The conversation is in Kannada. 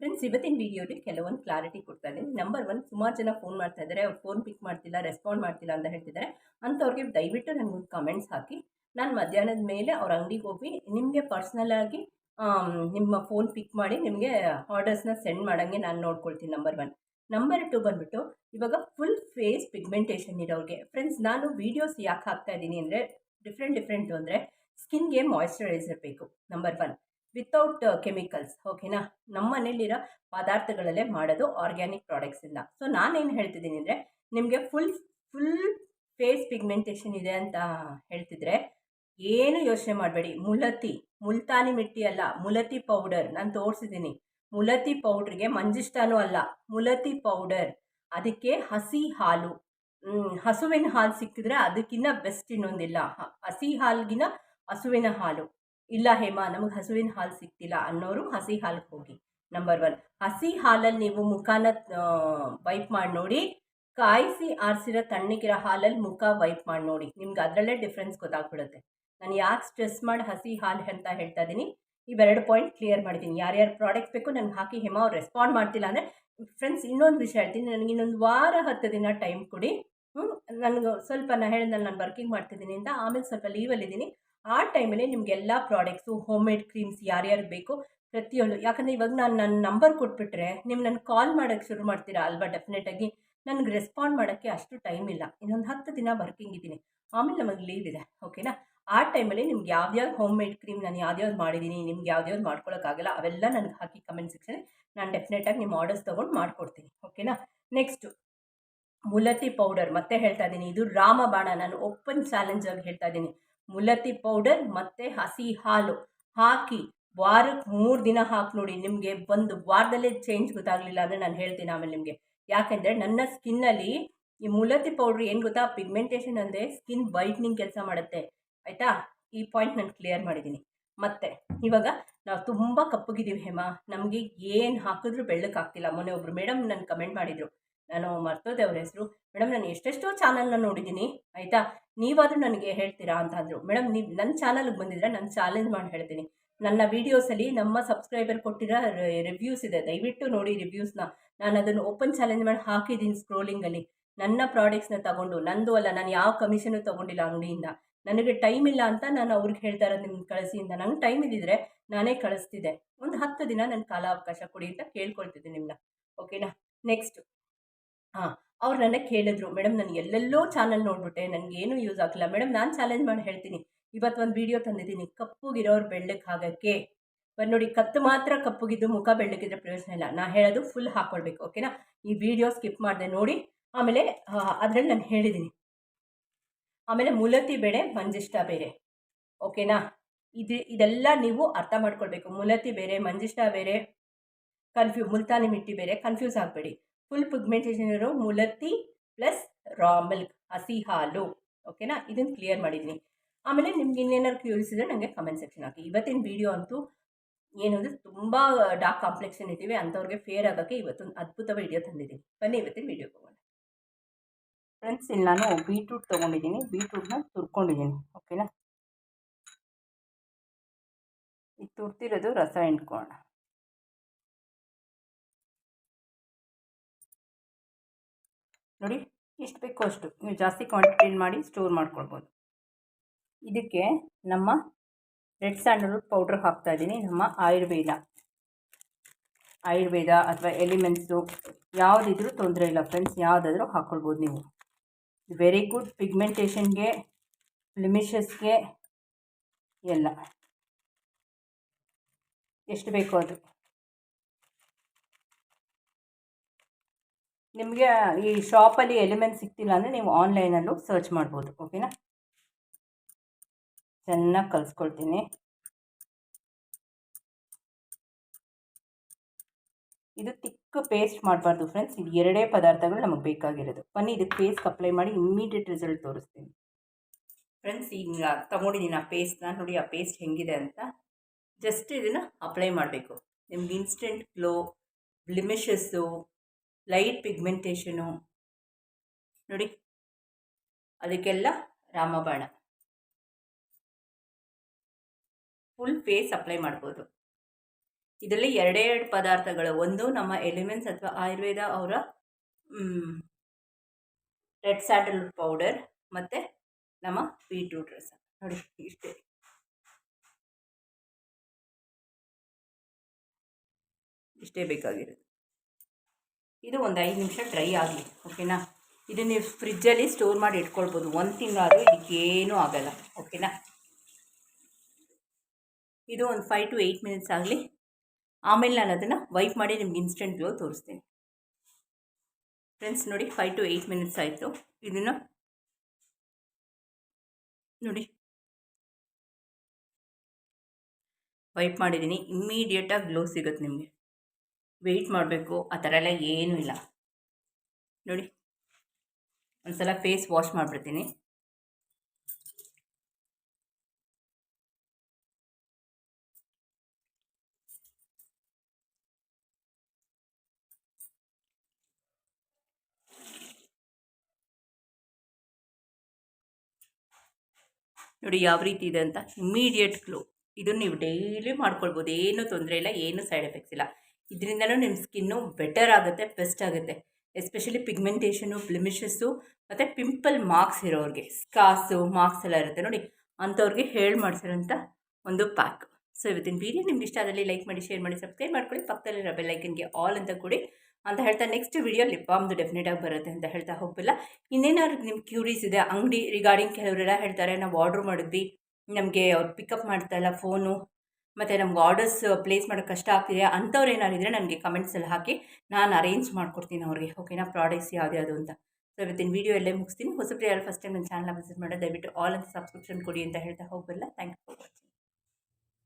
ಫ್ರೆಂಡ್ಸ್ ಇವತ್ತಿನ ವಿಡಿಯೋಲಿ ಕೆಲವೊಂದು ಕ್ಲಾರಿಟಿ ಕೊಡ್ತಾ ಇದ್ದೀನಿ. ನಂಬರ್ ಒನ್ ಸುಮಾರು ಜನ ಫೋನ್ ಮಾಡ್ತಾ ಇದ್ದಾರೆ. ಅವ್ರು ಫೋನ್ ಪಿಕ್ ಮಾಡ್ತಿಲ್ಲ ರೆಸ್ಪಾಂಡ್ ಮಾಡ್ತಿಲ್ಲ ಅಂತ ಹೇಳ್ತಿದ್ದಾರೆ. ಅಂಥವ್ರಿಗೆ ದಯವಿಟ್ಟು ನನಗೆ ಕಮೆಂಟ್ಸ್ ಹಾಕಿ, ನಾನು ಮಧ್ಯಾಹ್ನದ ಮೇಲೆ ಅವ್ರ ಅಂಗಡಿಗೆ ಹೋಗಿ ನಿಮಗೆ ಪರ್ಸ್ನಲ್ ಆಗಿ ನಿಮ್ಮ ಫೋನ್ ಪಿಕ್ ಮಾಡಿ ನಿಮಗೆ ಆರ್ಡರ್ಸ್ನ ಸೆಂಡ್ ಮಾಡೋಂಗೆ ನಾನು ನೋಡ್ಕೊಳ್ತೀನಿ ನಂಬರ್ ಒನ್ ನಂಬರ್ ಟು ಬಂದುಬಿಟ್ಟು, ಇವಾಗ ಫುಲ್ ಫೇಸ್ ಪಿಗ್ಮೆಂಟೇಷನ್ ಇರೋರಿಗೆ. ಫ್ರೆಂಡ್ಸ್ ನಾನು ವೀಡಿಯೋಸ್ ಯಾಕೆ ಹಾಕ್ತಾ ಇದ್ದೀನಿ ಅಂದರೆ ಡಿಫ್ರೆಂಟ್ ಡಿಫ್ರೆಂಟು ಅಂದರೆ ಸ್ಕಿನ್ಗೆ ಮಾಯ್ಶ್ಚರೈಸರ್ ಬೇಕು ನಂಬರ್ ಒನ್ ವಿತೌಟ್ ಕೆಮಿಕಲ್ಸ್ ಓಕೆನಾ ನಮ್ಮ ಮನೇಲಿರೋ ಪದಾರ್ಥಗಳಲ್ಲೇ ಮಾಡೋದು ಆರ್ಗ್ಯಾನಿಕ್ ಪ್ರಾಡಕ್ಟ್ಸ್ ಇಲ್ಲ ಸೊ ನಾನೇನು ಹೇಳ್ತಿದ್ದೀನಿ ಅಂದರೆ, ನಿಮಗೆ ಫುಲ್ ಫುಲ್ ಫೇಸ್ ಪಿಗ್ಮೆಂಟೇಷನ್ ಇದೆ ಅಂತ ಹೇಳ್ತಿದ್ರೆ, ಏನು ಯೋಚನೆ ಮಾಡಬೇಡಿ. ಮುಲತಿ, ಮುಲ್ತಾನಿ ಮಿಟ್ಟಿ ಅಲ್ಲ, ಮುಲತಿ ಪೌಡರ್ ನಾನು ತೋರಿಸಿದ್ದೀನಿ. ಮುಲತಿ ಪೌಡ್ರಿಗೆ ಮಂಜಿಷ್ಟಾನೂ ಅಲ್ಲ, ಮುಲತಿ ಪೌಡರ್ ಅದಕ್ಕೆ ಹಸಿ ಹಾಲು. ಹಸುವಿನ ಹಾಲು ಸಿಕ್ಕಿದ್ರೆ ಅದಕ್ಕಿಂತ ಬೆಸ್ಟ್ ಇನ್ನೊಂದಿಲ್ಲ. ಹಸಿ ಹಾಲ್ಗಿನ ಹಸುವಿನ ಹಾಲು. ಇಲ್ಲ ಹೇಮಾ, ನಮಗೆ ಹಸುವಿನ ಹಾಲು ಸಿಗ್ತಿಲ್ಲ ಅನ್ನೋರು ಹಸಿ ಹಾಲಿಗೆ ಹೋಗಿ. ನಂಬರ್ ಒನ್ ಹಸಿ ಹಾಲಲ್ಲಿ ನೀವು ಮುಖನ ವೈಪ್ ಮಾಡಿ ನೋಡಿ. ಕಾಯಿಸಿ ಆರಿಸಿರೋ ತಣ್ಣಗಿರೋ ಹಾಲಲ್ಲಿ ಮುಖ ವೈಪ್ ಮಾಡಿ ನೋಡಿ. ನಿಮ್ಗೆ ಅದರಲ್ಲೇ ಡಿಫ್ರೆನ್ಸ್ ಗೊತ್ತಾಗ್ಬಿಡುತ್ತೆ. ನಾನು ಯಾಕೆ ಸ್ಟ್ರೆಸ್ ಮಾಡಿ ಹಸಿ ಹಾಲು ಅಂತ ಹೇಳ್ತಾ ಇದ್ದೀನಿ ಇವೆರಡು ಪಾಯಿಂಟ್ ಕ್ಲಿಯರ್ ಮಾಡಿದ್ದೀನಿ ಯಾರ್ಯಾರು ಪ್ರಾಡಕ್ಟ್ ಬೇಕು ನನಗೆ ಹಾಕಿ ಹೇಮ ಅವ್ರು ರೆಸ್ಪಾಂಡ್ ಮಾಡ್ತಿಲ್ಲ ಅಂದರೆ ಫ್ರೆಂಡ್ಸ್ ಇನ್ನೊಂದು ವಿಷಯ ಹೇಳ್ತೀನಿ. ನನಗೆ ಇನ್ನೊಂದು ವಾರ ಹತ್ತು ದಿನ ಟೈಮ್ ಕೊಡಿ. ನನಗೆ ಸ್ವಲ್ಪ ನಾನು ಹೇಳಿದ್ನಲ್ಲ ನಾನು ವರ್ಕಿಂಗ್ ಮಾಡ್ತಿದ್ದೀನಿ ಅಂತ, ಆಮೇಲೆ ಸ್ವಲ್ಪ ಲೀವಲ್ಲಿದ್ದೀನಿ ಆ ಟೈಮಲ್ಲಿ ನಿಮಗೆಲ್ಲ ಪ್ರಾಡಕ್ಟ್ಸು ಹೋಮ್ ಮೇಡ್ ಕ್ರೀಮ್ಸ್ ಯಾರ್ಯಾರು ಬೇಕು ಪ್ರತಿಯೊಂದು. ಯಾಕಂದರೆ ಇವಾಗ ನಾನು ನನ್ನ ನಂಬರ್ ಕೊಟ್ಬಿಟ್ರೆ ನೀವು ನನ್ನ ಕಾಲ್ ಮಾಡೋಕ್ಕೆ ಶುರು ಮಾಡ್ತೀರಾ ಅಲ್ವಾ ಡೆಫಿನೆಟಾಗಿ? ನನಗೆ ರೆಸ್ಪಾಂಡ್ ಮಾಡೋಕ್ಕೆ ಅಷ್ಟು ಟೈಮ್ ಇಲ್ಲ. ಇನ್ನೊಂದು ಹತ್ತು ದಿನ ವರ್ಕಿಂಗ್ ಇದ್ದೀನಿ. ಆಮೇಲೆ ನಮಗೆ ಲೀವ್ ಇದೆ, ಓಕೆನಾ? ಆ ಟೈಮಲ್ಲಿ ನಿಮ್ಗೆ ಯಾವ್ದ್ಯಾವ್ದು ಹೋಮ್ ಮೇಡ್ ಕ್ರೀಮ್ ನಾನು ಯಾವ್ದ್ಯಾವ್ದು ಮಾಡಿದ್ದೀನಿ, ನಿಮ್ಗೆ ಯಾವ್ದ್ಯಾವ್ದು ಮಾಡ್ಕೊಳ್ಳೋಕ್ಕಾಗಲ್ಲ ಅವೆಲ್ಲ ನನಗೆ ಹಾಕಿ ಕಮೆಂಟ್ ಸೆಕ್ಷನ್ ನಾನು ಡೆಫಿನೆಟಾಗಿ ನಿಮ್ಮ ಆರ್ಡರ್ಸ್ ತೊಗೊಂಡು ಮಾಡ್ಕೊಡ್ತೀನಿ, ಓಕೆನಾ? ನೆಕ್ಸ್ಟು, ಮುಲತಿ ಪೌಡರ್. ಮತ್ತೆ ಹೇಳ್ತಾ ಇದ್ದೀನಿ, ಇದು ರಾಮಬಾಣ. ನಾನು ಓಪನ್ ಚಾಲೆಂಜ್ ಆಗಿ ಹೇಳ್ತಾ ಇದ್ದೀನಿ. ಮುಲತಿ ಪೌಡರ್ ಮತ್ತು ಹಸಿ ಹಾಲು ಹಾಕಿ ವಾರಕ್ಕೆ ಮೂರು ದಿನ ಹಾಕಿ ನೋಡಿ, ನಿಮಗೆ ಒಂದು ವಾರದಲ್ಲೇ ಚೇಂಜ್ ಗೊತ್ತಾಗಲಿಲ್ಲ ಅಂದರೆ ನಾನು ಹೇಳ್ತೀನಿ ಆಮೇಲೆ ನಿಮಗೆ. ಯಾಕೆಂದರೆ ನನ್ನ ಸ್ಕಿನ್ನಲ್ಲಿ ಈ ಮುಲತಿ ಪೌಡ್ರ್ ಏನು ಗೊತ್ತಾ? ಪಿಗ್ಮೆಂಟೇಷನ್ ಅಂದರೆ ಸ್ಕಿನ್ ವೈಟ್ನಿಂಗ್ ಕೆಲಸ ಮಾಡುತ್ತೆ. ಆಯಿತಾ? ಈ ಪಾಯಿಂಟ್ ನಾನು ಕ್ಲಿಯರ್ ಮಾಡಿದ್ದೀನಿ ಮತ್ತೆ, ಇವಾಗ ನಾವು ತುಂಬ ಕಪ್ಪಗಿದ್ದೀವಿ ಹೇಮಾ. ನಮಗೆ ಏನು ಹಾಕಿದ್ರೂ ಬೆಳ್ಳಕ್ಕಾಗ್ತಿಲ್ಲ. ಮೊನ್ನೆ ಒಬ್ರು ಮೇಡಮ್ ನನ್ನ ಕಮೆಂಟ್ ಮಾಡಿದರು. ನಾನು ಮರ್ತೋದೆ ಅವ್ರ ಹೆಸರು. ಮೇಡಮ್, ನಾನು ಎಷ್ಟೆಷ್ಟೋ ಚಾನಲ್ನ ನೋಡಿದ್ದೀನಿ, ಆಯಿತಾ? ನೀವಾದರೂ ನನಗೆ ಹೇಳ್ತೀರಾ? ಅಂತ ಅಂದರು. ಮೇಡಮ್, ನೀವು ನನ್ನ ಚಾನಲ್ಗೆ ಬಂದಿದ್ರೆ ನಾನು ಚಾಲೆಂಜ್ ಮಾಡಿ ಹೇಳ್ತೀನಿ. ನನ್ನ ವೀಡಿಯೋಸಲ್ಲಿ ನಮ್ಮ ಸಬ್ಸ್ಕ್ರೈಬರ್ ಕೊಟ್ಟಿರೋ ರಿವ್ಯೂಸ್ ಇದೆ. ದಯವಿಟ್ಟು ನೋಡಿ ರಿವ್ಯೂಸ್ನ. ನಾನು ಅದನ್ನು ಓಪನ್ ಚಾಲೆಂಜ್ ಮಾಡಿ ಹಾಕಿದ್ದೀನಿ ಸ್ಕ್ರೋಲಿಂಗಲ್ಲಿ. ನನ್ನ ಪ್ರಾಡಕ್ಟ್ಸ್ನ ತಗೊಂಡು, ನಂದು ಅಲ್ಲ, ನಾನು ಯಾವ ಕಮಿಷನು ತಗೊಂಡಿಲ್ಲ ಅಂಗಡಿಯಿಂದ. ನನಗೆ ಟೈಮ್ ಇಲ್ಲ ಅಂತ ನಾನು ಅವ್ರಿಗೆ ಹೇಳ್ತಾ ಇರೋದು ನಿಮ್ಗೆ ಕಳಿಸಿಯಿಂದ. ನಂಗೆ ಟೈಮ್ ಇದ್ದಿದ್ರೆ ನಾನೇ ಕಳಿಸ್ತಿದ್ದೆ. ಒಂದು ಹತ್ತು ದಿನ ನನ್ನ ಕಾಲಾವಕಾಶ ಕೊಡಿ ಅಂತ ಕೇಳ್ಕೊಳ್ತಿದ್ದೆ ನಿಮ್ಮನ್ನ ಓಕೆನಾ? ನೆಕ್ಸ್ಟ್. ಹಾಂ, ಅವ್ರು ನನಗೆ ಕೇಳಿದ್ರು, ಮೇಡಮ್, ನಾನು ಎಲ್ಲೆಲ್ಲೋ ಚಾನಲ್ ನೋಡ್ಬಿಟ್ಟೆ ನನಗೇನು ಯೂಸ್ ಆಗಿಲ್ಲ ಮೇಡಮ್, ನಾನು ಚಾಲೆಂಜ್ ಮಾಡಿ ಹೇಳ್ತೀನಿ. ಇವತ್ತು ಒಂದು ವಿಡಿಯೋ ತಂದಿದ್ದೀನಿ, ಕಪ್ಪುಗಿರೋರು ಬೆಳ್ಳಕ್ಕೆ ಆಗೋಕ್ಕೆ ಬಟ್ ನೋಡಿ, ಕತ್ತು ಮಾತ್ರ ಕಪ್ಪುಗಿದ್ದು ಮುಖ ಬೆಳ್ಳಕ್ಕಿದ್ರೆ ಪ್ರಯೋಜನ ಇಲ್ಲ. ನಾನು ಹೇಳೋದು ಫುಲ್ ಹಾಕ್ಕೊಳ್ಬೇಕು ಓಕೆನಾ ಈ ವಿಡಿಯೋ ಸ್ಕಿಪ್ ಮಾಡಿದೆ ನೋಡಿ. ಆಮೇಲೆ ಅದರಲ್ಲಿ ನಾನು ಹೇಳಿದ್ದೀನಿ ಆಮೇಲೆ ಮುಲತಿ ಬೇಳೆ, ಮಂಜಿಷ್ಟ ಬೇರೆ ಓಕೆನಾ ಇದು, ಇದೆಲ್ಲ ನೀವು ಅರ್ಥ ಮಾಡ್ಕೊಳ್ಬೇಕು. ಮುಲತಿ ಬೇರೆ, ಮಂಜಿಷ್ಟ ಬೇರೆ ಕನ್ಫ್ಯೂ ಮುಲ್ತಾನಿ ಮಿಟ್ಟಿ ಬೇರೆ ಕನ್ಫ್ಯೂಸ್ ಆಗಬೇಡಿ. ಫುಲ್ ಪಿಗ್ಮೆಂಟೇಷನ್ ಇರೋ ಮೂಲತ್ತಿ ಪ್ಲಸ್ ರಾ ಮಿಲ್ಕ್ ಹಸಿ ಹಾಲು. ಓಕೆನಾ ಇದನ್ನು ಕ್ಲಿಯರ್ ಮಾಡಿದ್ದೀನಿ ಆಮೇಲೆ ನಿಮ್ಗೆ ಇನ್ನೇನಾದ್ರು ಕ್ಯೂರಿಯಸ್ ಇದ್ದರೆ ನನಗೆ ಕಮೆಂಟ್ ಸೆಕ್ಷನ್ ಹಾಕಿ. ಇವತ್ತಿನ ವಿಡಿಯೋ ಅಂತೂ ಏನಂದ್ರೆ ತುಂಬ ಡಾರ್ಕ್ ಕಾಂಪ್ಲೆಕ್ಷನ್ ಇದ್ದೀವಿ, ಅಂಥವ್ರಿಗೆ ಫೇರ್ ಆಗೋಕ್ಕೆ ಇವತ್ತೊಂದು ಅದ್ಭುತ ವಿಡಿಯೋ ತಂದಿದ್ದೀನಿ. ಬನ್ನಿ ಇವತ್ತಿನ ವಿಡಿಯೋ ಹೋಗೋಣ. ಫ್ರೆಂಡ್ಸ್ ಇಲ್ಲಿ ನಾನು ಬೀಟ್ರೂಟ್ ತೊಗೊಂಡಿದ್ದೀನಿ. ಬೀಟ್ರೂಟ್ನ ತುರ್ಕೊಂಡಿದ್ದೀನಿ. ಓಕೆನಾ ಇದು ತುರ್ತಿರೋದು ರಸ ಹಿಂಡ್ಕೊಳ್ಳೋಣ. ನೋಡಿ, ಎಷ್ಟು ಬೇಕೋ ಅಷ್ಟು. ನೀವು ಜಾಸ್ತಿ ಕ್ವಾಂಟಿಟಿ ಮಾಡಿ ಸ್ಟೋರ್ ಮಾಡ್ಕೊಳ್ಬೋದು. ಇದಕ್ಕೆ ನಮ್ಮ ರೆಡ್ ಸ್ಯಾಂಡಲ್ವುಡ್ ಪೌಡ್ರ್ ಹಾಕ್ತಾ ಇದ್ದೀನಿ. ನಮ್ಮ ಆಯುರ್ವೇದ. ಆಯುರ್ವೇದ ಅಥವಾ ಎಲಿಮೆಂಟ್ಸು ಯಾವುದಿದ್ರೂ ತೊಂದರೆ ಇಲ್ಲ ಫ್ರೆಂಡ್ಸ್ ಯಾವುದಾದ್ರೂ ಹಾಕ್ಕೊಳ್ಬೋದು ನೀವು. ವೆರಿ ಗುಡ್ ಪಿಗ್ಮೆಂಟೇಷನ್ಗೆ ಬ್ಲಿಮಿಷಸ್ಗೆ ಎಲ್ಲ. ಎಷ್ಟು ಬೇಕೋ ಅದು. ನಿಮಗೆ ಈ ಶಾಪಲ್ಲಿ ಎಲಿಮೆಂಟ್ ಸಿಗ್ತಿಲ್ಲ ಅಂದರೆ ನೀವು ಆನ್ಲೈನಲ್ಲೂ ಸರ್ಚ್ ಮಾಡ್ಬೋದು ಓಕೆನಾ ಚೆನ್ನಾಗಿ ಕಲಿಸ್ಕೊಳ್ತೀನಿ. ಇದು ತಿಕ್ಕ ಪೇಸ್ಟ್ ಮಾಡಬಾರ್ದು ಫ್ರೆಂಡ್ಸ್ ಇದು ಎರಡೇ ಪದಾರ್ಥಗಳು ನಮಗೆ ಬೇಕಾಗಿರೋದು. ಬನ್ನಿ ಇದಕ್ಕೆ ಪೇಸ್ಟ್ ಅಪ್ಲೈ ಮಾಡಿ ಇಮ್ಮಿಡಿಯೇಟ್ ರಿಸಲ್ಟ್ ತೋರಿಸ್ತೀನಿ. ಫ್ರೆಂಡ್ಸ್ ಈಗ ತಗೊಂಡಿದ್ದೀನಿ ಆ ಪೇಸ್ಟ್ನ ನೋಡಿ, ಆ ಪೇಸ್ಟ್ ಹೆಂಗಿದೆ ಅಂತ ಜಸ್ಟ್ ಇದನ್ನು ಅಪ್ಲೈ ಮಾಡಬೇಕು. ನಿಮ್ಗೆ instant glow blemishes light pigmentation. ನೋಡಿ. ಅದಕ್ಕೆಲ್ಲ ರಾಮಬಾಣ. ಫುಲ್ ಫೇಸ್ ಅಪ್ಲೈ ಮಾಡ್ಬೋದು. ಇದರಲ್ಲಿ ಎರಡೇ ಎರಡು ಪದಾರ್ಥಗಳು, ಒಂದು ನಮ್ಮ ಎಲಿಮೆಂಟ್ಸ್ ಅಥವಾ ಆಯುರ್ವೇದ ಅವರ ರೆಡ್ ಸ್ಯಾಂಡಲ್ ಪೌಡರ್ ಮತ್ತು ನಮ್ಮ ಬೀಟ್ರೂಟ್ ರಸ. ನೋಡಿ, ಇಷ್ಟೇ. ಇಷ್ಟೇ ಬೇಕಾಗಿರೋದು. ಇದು ಒಂದು ಐದು ನಿಮಿಷ ಡ್ರೈ ಆಗಲಿ ಓಕೆನಾ ಇದು ನೀವು ಫ್ರಿಜ್ಜಲ್ಲಿ ಸ್ಟೋರ್ ಮಾಡಿ ಇಟ್ಕೊಳ್ಬೋದು. ಒಂದು ತಿಂಗಳಾದರೂ ಇದಕ್ಕೇನೂ ಆಗಲ್ಲ ಓಕೆನಾ ಇದು ಒಂದು ಫೈವ್ ಟು ಏಯ್ಟ್ ಮಿನಿಟ್ಸ್ ಆಗಲಿ. ಆಮೇಲೆ ನಾನು ಅದನ್ನು ವೈಪ್ ಮಾಡಿ ನಿಮ್ಗೆ ಇನ್ಸ್ಟೆಂಟ್ ಗ್ಲೋ ತೋರಿಸ್ತೀನಿ. ಫ್ರೆಂಡ್ಸ್ ನೋಡಿ ಫೈವ್ ಟು ಏಯ್ಟ್ ಮಿನಿಟ್ಸ್ ಆಯಿತು. ಇದನ್ನು ನೋಡಿ. ವೈಪ್ ಮಾಡಿದ್ದೀನಿ ಇಮ್ಮಿಡಿಯೇಟಾಗಿ ಗ್ಲೋ ಸಿಗುತ್ತೆ ನಿಮಗೆ. ವೆಯ್ಟ್ ಮಾಡಬೇಕು. ಆ ಥರ ಎಲ್ಲ ಏನೂ ಇಲ್ಲ. ನೋಡಿ ಒಂದು ಸಲ ಫೇಸ್ ವಾಶ್ ಮಾಡಿಬಿಡ್ತೀನಿ. ನೋಡಿ, ಯಾವ ರೀತಿ ಇದೆ ಅಂತ. ಇಮ್ಮಿಡಿಯೇಟ್ ಗ್ಲೋ ಇದನ್ನು ನೀವು ಡೈಲಿ ಮಾಡ್ಕೊಳ್ಬೋದು. ಏನೂ ತೊಂದರೆ ಇಲ್ಲ, ಏನೂ ಸೈಡ್ ಎಫೆಕ್ಟ್ಸ್ ಇಲ್ಲ. ಇದರಿಂದನೂ ನಿಮ್ಮ ಸ್ಕಿನ್ನು ಬೆಟರ್ ಆಗುತ್ತೆ ಬೆಸ್ಟ್ ಆಗುತ್ತೆ. ಎಸ್ಪೆಷಲಿ ಪಿಗ್ಮೆಂಟೇಷನು ಬ್ಲಿಮಿಷಸ್ಸು ಮತ್ತು ಪಿಂಪಲ್ ಮಾರ್ಕ್ಸ್ ಇರೋರಿಗೆ. ಸ್ಕಾಸು ಮಾರ್ಕ್ಸ್ ಎಲ್ಲ ಇರುತ್ತೆ ನೋಡಿ, ಅಂಥವ್ರಿಗೆ ಹೇಳಿ ಮಾಡಿಸಿರೋಂಥ ಒಂದು ಪ್ಯಾಕ್ ಸೊ ಇವತ್ತಿನ ವೀಡಿಯೋ ನಿಮ್ಗೆ ಇಷ್ಟ ಆದಲ್ಲಿ ಲೈಕ್ ಮಾಡಿ ಶೇರ್ ಮಾಡಿ ಸಬ್ಸ್ಕ್ರೈಬ್ ಮಾಡ್ಕೊಳ್ಳಿ. ಪಕ್ಕದಲ್ಲಿ ಪಕ್ಕದಲ್ಲಿರೋ ಬೆಲ್ಲೈಕನ್ಗೆ ಆಲ್ ಅಂತ ಕೊಡಿ. ಅಂತ ಹೇಳ್ತಾ ನೆಕ್ಸ್ಟ್ ವೀಡಿಯೋ ಲಿಪ್ ಬಾಮ್ದು ಡೆಫಿನೆಟಾಗಿ ಬರುತ್ತೆ ಅಂತ ಹೇಳ್ತಾ ಹೋಗಿಲ್ಲ ಇನ್ನೇನಾದ್ರು ನಿಮ್ಗೆ ಕ್ಯೂರೀಸ್ ಇದೆ, ಅಂಗಡಿ ರಿಗಾರ್ಡಿಂಗ್ ಕೆಲವರೆಲ್ಲ ಹೇಳ್ತಾರೆ, ನಾವು ಆರ್ಡ್ರ್ ಮಾಡಿದ್ವಿ, ನಮಗೆ ಅವ್ರು ಪಿಕಪ್ ಮಾಡ್ತಾ ಇಲ್ಲ ಫೋನು ಮತ್ತು ನಮ್ಗೆ ಆರ್ಡರ್ಸ್ ಪ್ಲೇಸ್ ಮಾಡೋಕ್ಕೆ ಕಷ್ಟ ಆಗ್ತಿದೆ ಅಂಥವ್ರು ಏನಾರಿದ್ರೆ ನನಗೆ ಕಮೆಂಟ್ಸಲ್ಲಿ ಹಾಕಿ ನಾನು ಅರೇಂಜ್ ಮಾಡ್ಕೊಡ್ತೀನಿ ಅವ್ರಿಗೆ ಓಕೆನಾ ಪ್ರಾಡಕ್ಟ್ಸ್ ಯಾವ್ದು ಯಾವುದು ಅಂತ. ಸೊ ಇವತ್ತಿನ ವೀಡಿಯೋ ಎಲ್ಲೇ ಮುಗಿಸ್ತೀನಿ. ಹೊಸಬ್ರು ಯಾರು ಫಸ್ಟ್ ಟೈಮ್ ನನ್ನ ಚಾನಲ್ ವಿಸಿಟ್ ಮಾಡೋದು ದಯವಿಟ್ಟು ಆಲ್ ಅಂತ ಸಬ್ಸ್ಕ್ರಿಪ್ಷನ್ ಕೊಡಿ ಅಂತ ಹೇಳ್ತಾ ಹೋಗಲ್ಲ ಥ್ಯಾಂಕ್ ಯು ಫಾರ್ ವಾಚಿಂಗ್